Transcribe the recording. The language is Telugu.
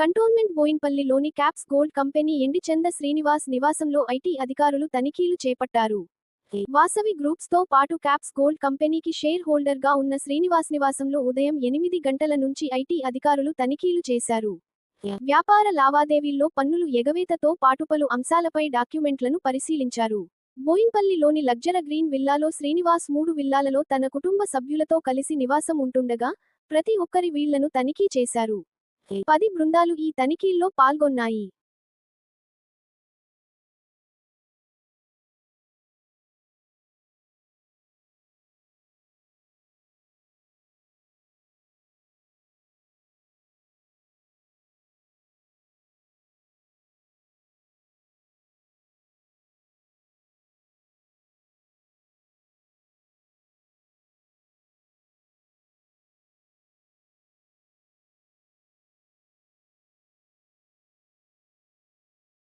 కంటోన్మెంట్ బోయిన్పల్లిలోని క్యాప్స్ గోల్డ్ కంపెనీ ఎండిచంద శ్రీనివాస్ నివాసంలో ఐటీ అధికారులు తనిఖీలు చేపట్టారు. వాసవి గ్రూప్స్తో పాటు క్యాప్స్ గోల్డ్ కంపెనీకి షేర్ హోల్డర్గా ఉన్న శ్రీనివాస్ నివాసంలో ఉదయం ఎనిమిది గంటల నుంచి ఐటీ అధికారులు తనిఖీలు చేశారు. వ్యాపార లావాదేవీల్లో పన్నులు ఎగవేతతో పాటు పలు అంశాలపై డాక్యుమెంట్లను పరిశీలించారు. బోయిన్పల్లిలోని లగ్జర గ్రీన్ విల్లాలో శ్రీనివాస్ మూడు విల్లాలలో తన కుటుంబ సభ్యులతో కలిసి నివాసం ఉంటుండగా ప్రతి ఒక్కరి వీళ్ళను తనిఖీ చేశారు. పది బృందాలు ఈ తనిఖీల్లో పాల్గొన్నాయి.